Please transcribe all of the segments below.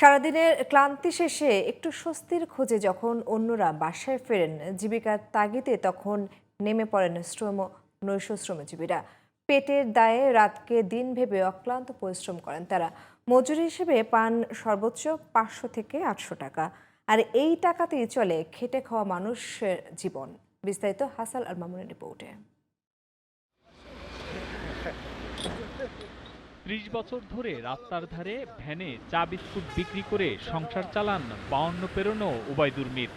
সারাদিনের ক্লান্তি শেষে একটু স্বস্তির খোঁজে যখন অন্যরা বাসায় ফেরেন, জীবিকার তাগিদে তখন নেমে পড়েন শ্রম, নৈশ শ্রমজীবীরা। পেটের দায়ে রাতকে দিন ভেবে অক্লান্ত পরিশ্রম করেন তারা। মজুরি হিসেবে পান সর্বোচ্চ পাঁচশো থেকে আটশো টাকা। আর এই টাকাতেই চলে খেটে খাওয়া মানুষের জীবন। বিস্তারিত হাসাল আল মামুনের রিপোর্টে। ত্রিশ বছর ধরে রাস্তার ধারে ভ্যানে চা বিস্কুট বিক্রি করে সংসার চালান বাউন্ন পেরোনো উবায়দুর মির।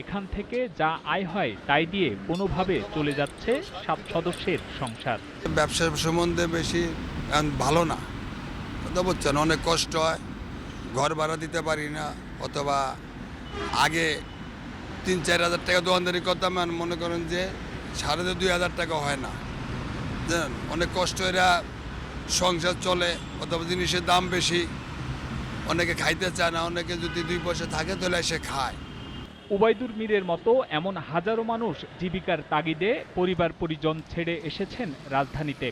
এখান থেকে যা আয় হয় তাই দিয়ে কোনোভাবে চলে যাচ্ছে সাত সদস্যের সংসার। ব্যবসা সম্বন্ধে বেশি ভালো না। কথা বলছেন, অনেক কষ্ট হয়, ঘর ভাড়া দিতে পারি না, অথবা আগে তিন চার হাজার টাকা দোকানদারি করতাম মনে করেন যে সাড়ে দুই হাজার টাকা হয় না। অনেক কষ্ট এরা সংসার চলে, অথবা জিনিসের দাম বেশি। অনেকে খাইতে চায় না, অনেকে যদি দুই পয়সা থাকে তাহলে সে খায়। উবাইদুর মীরের মতো এমন হাজারো মানুষ জীবিকার তাগিদে পরিবার পরিজন ছেড়ে এসেছেন রাজধানীতে।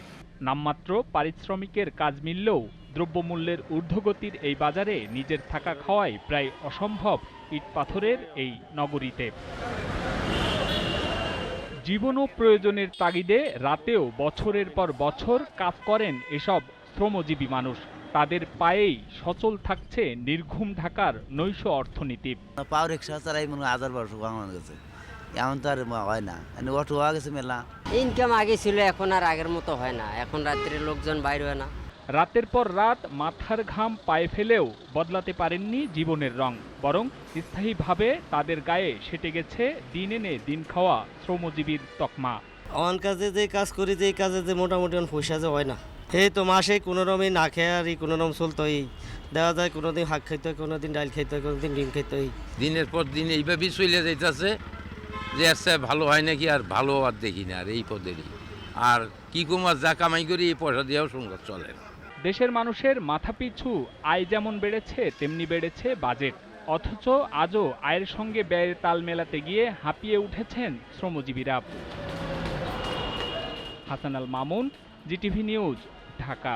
নামমাত্র পারিশ্রমিকের কাজ মিললেও দ্রব্যমূল্যের ঊর্ধ্বগতির এই বাজারে নিজের থাকা খাওয়াই প্রায় অসম্ভব ইট পাথরের এই নগরীতে। জীবন ও প্রয়োজনের তাগিদে রাতেও বছরের পর বছর কাজ করেন এসব শ্রমজীবী মানুষ। তাদের পায়েই সচল থাকছে নির্ঘুম ঢাকার নৈশ অর্থনীতি। পাও রিক্সা চালাই মনে হাজার বারোশো বাংলা গেছে এমন তো আর হয় না। এনে অটো হওয়া গেছে মেলা। ইনকাম আগে ছিল এখন আর আগের মতো হয় না। এখন রাত্রে লোকজন বাইর হয় না। রাতের পর রাত মাথার ঘাম পায়ে ফেলেও বদলাতে পারেননি জীবনের রং বরং স্থায়ীভাবে তাদের গায়ে সেটে গেছে দিন এনে দিন খাওয়া শ্রমজীবীর তকমা। আমার কাজে যে কাজ করি যে এই কাজে যে মোটামুটি আমার পয়সা যে হয় না। এই তো মাসে কোনো রকমই না খেয়ে আর এই কোনো রকম চলতোই দেওয়া যায় কোনো দিন শাক খাইতে হয় কোনো দিন ডাল খাইতে হয় কোনো দিন ডিম খাইতে হয়। দিনের পর দিন এইভাবেই চলে যাইতেছে যে আচ্ছা ভালো হয় নাকি আর ভালো আর দেখি না আর এই পদেরই। আর কি কুমার যা কামাই করি এই পয়সা দিয়েও সংসার চলে না। দেশের মানুষের মাথাপিছু আয় যেমন বেড়েছে, তেমনি বেড়েছে বাজেট। অথচ আজও আয়ের সঙ্গে ব্যয়ের তাল মেলাতে গিয়ে হাঁপিয়ে উঠেছেন শ্রমজীবীরা। Hasan Al Mamun, GTV news, Dhaka.